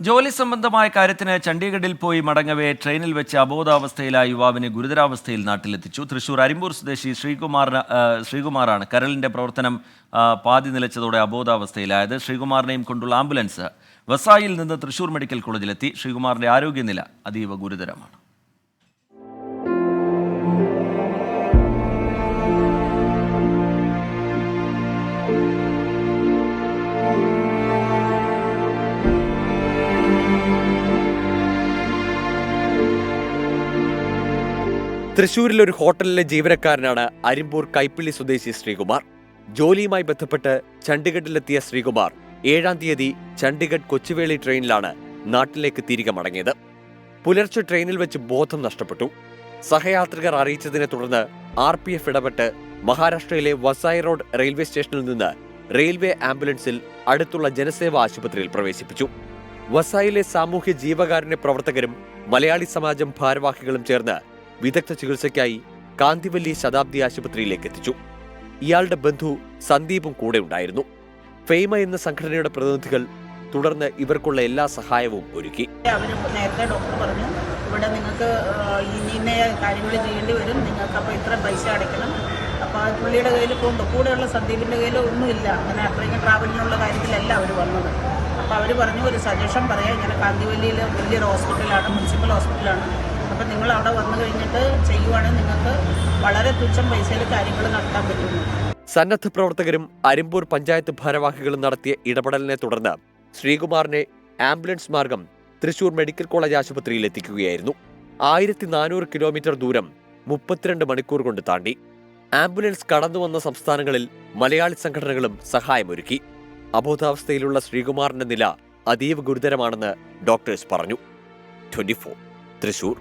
ജോലി സംബന്ധമായ കാര്യത്തിന് ചണ്ഡീഗഡിൽ പോയി മടങ്ങവേ ട്രെയിനിൽ വെച്ച് അബോധാവസ്ഥയിലായ യുവാവിനെ ഗുരുതരാവസ്ഥയിൽ നാട്ടിലെത്തിച്ചു. തൃശൂർ അരിമ്പൂർ സ്വദേശി ശ്രീകുമാറിന് ശ്രീകുമാറാണ് കരളിന്റെ പ്രവർത്തനം പാതി നിലച്ചതോടെ അബോധാവസ്ഥയിലായത്. ശ്രീകുമാറിനെയും കൊണ്ടുള്ള ആംബുലൻസ് വസായിൽ നിന്ന് തൃശൂർ മെഡിക്കൽ കോളേജിലെത്തി. ശ്രീകുമാറിന്റെ ആരോഗ്യനില അതീവ ഗുരുതരമാണ്. തൃശൂരിലെ ഒരു ഹോട്ടലിലെ ജീവനക്കാരനാണ് അരിമ്പൂർ കൈപ്പിള്ളി സ്വദേശി ശ്രീകുമാർ. ജോലിയുമായി ബന്ധപ്പെട്ട് ചണ്ഡീഗഡിലെത്തിയ ശ്രീകുമാർ ഏഴാം തീയതി ചണ്ഡീഗഡ് കൊച്ചുവേളി ട്രെയിനിലാണ് നാട്ടിലേക്ക് തിരികെ മടങ്ങിയത്. പുലർച്ചെ ട്രെയിനിൽ വെച്ച് ബോധം നഷ്ടപ്പെട്ടു. സഹയാത്രികർ അറിയിച്ചതിനെ തുടർന്ന് ആർ പി എഫ് ഇടപെട്ട് മഹാരാഷ്ട്രയിലെ വസായി റോഡ് റെയിൽവേ സ്റ്റേഷനിൽ നിന്ന് റെയിൽവേ ആംബുലൻസിൽ അടുത്തുള്ള ജനസേവാ ആശുപത്രിയിൽ പ്രവേശിപ്പിച്ചു. വസായിലെ സാമൂഹ്യ ജീവകാരുണ്യ പ്രവർത്തകരും മലയാളി സമാജം ഭാരവാഹികളും ചേർന്ന് വിദഗ്ധ ചികിത്സയ്ക്കായി കാന്തിവല്ലി ശതാബ്ദി ആശുപത്രിയിലേക്ക് എത്തിച്ചു. ഇയാളുടെ ബന്ധു സന്ദീപും കൂടെ ഉണ്ടായിരുന്നു. ഫെയ്മ എന്ന സംഘടനയുടെ പ്രതിനിധികൾ തുടർന്ന് ഇവർക്കുള്ള എല്ലാ സഹായവും ഒരുക്കി. അവർ നേരത്തെ ഡോക്ടർ പറഞ്ഞു ഇവിടെ നിങ്ങൾക്ക് ഇന്ന കാര്യങ്ങൾ ചെയ്യേണ്ടി വരും. നിങ്ങൾക്ക് അപ്പോൾ ഇത്ര പൈസ അടയ്ക്കണം. അപ്പോൾ ആ പുള്ളിയുടെ കയ്യിൽ കൊണ്ട് കൂടെയുള്ള സന്ദീപിന്റെ കയ്യിൽ ഒന്നുമില്ല അങ്ങനെ അത്രയും ട്രാവലിനുള്ള കാര്യത്തിലല്ല അവർ വന്നത്. അപ്പോൾ അവർ പറഞ്ഞു ഒരു സജഷൻ പറയാം. ഇങ്ങനെ കാന്തിവല്ലിയിൽ വലിയൊരു ഹോസ്പിറ്റലാണ് മുനിസിപ്പൽ ഹോസ്പിറ്റലാണ് അപ്പോൾ നിങ്ങൾ അവിടെ വന്നു കഴിഞ്ഞിട്ട് ചെയ്യുവാണെങ്കിൽ നിങ്ങൾക്ക് വളരെ തുച്ഛം പൈസയിൽ കാര്യങ്ങൾ നടത്താൻ പറ്റുന്നു. സന്നദ്ധ പ്രവർത്തകരും അരിമ്പൂർ പഞ്ചായത്ത് ഭാരവാഹികളും നടത്തിയ ഇടപെടലിനെ തുടർന്ന് ശ്രീകുമാറിനെ ആംബുലൻസ് മാർഗം തൃശൂർ മെഡിക്കൽ കോളേജ് ആശുപത്രിയിൽ എത്തിക്കുകയായിരുന്നു. ആയിരത്തി നാനൂറ് കിലോമീറ്റർ ദൂരം മുപ്പത്തിരണ്ട് മണിക്കൂർ കൊണ്ട് താണ്ടി. ആംബുലൻസ് കടന്നു വന്ന സംസ്ഥാനങ്ങളിൽ മലയാളി സംഘടനകളും സഹായമൊരുക്കി. അബോധാവസ്ഥയിലുള്ള ശ്രീകുമാറിന്റെ നില അതീവ ഗുരുതരമാണെന്ന് ഡോക്ടേഴ്സ് പറഞ്ഞു. ട്വന്റി തൃശൂർ.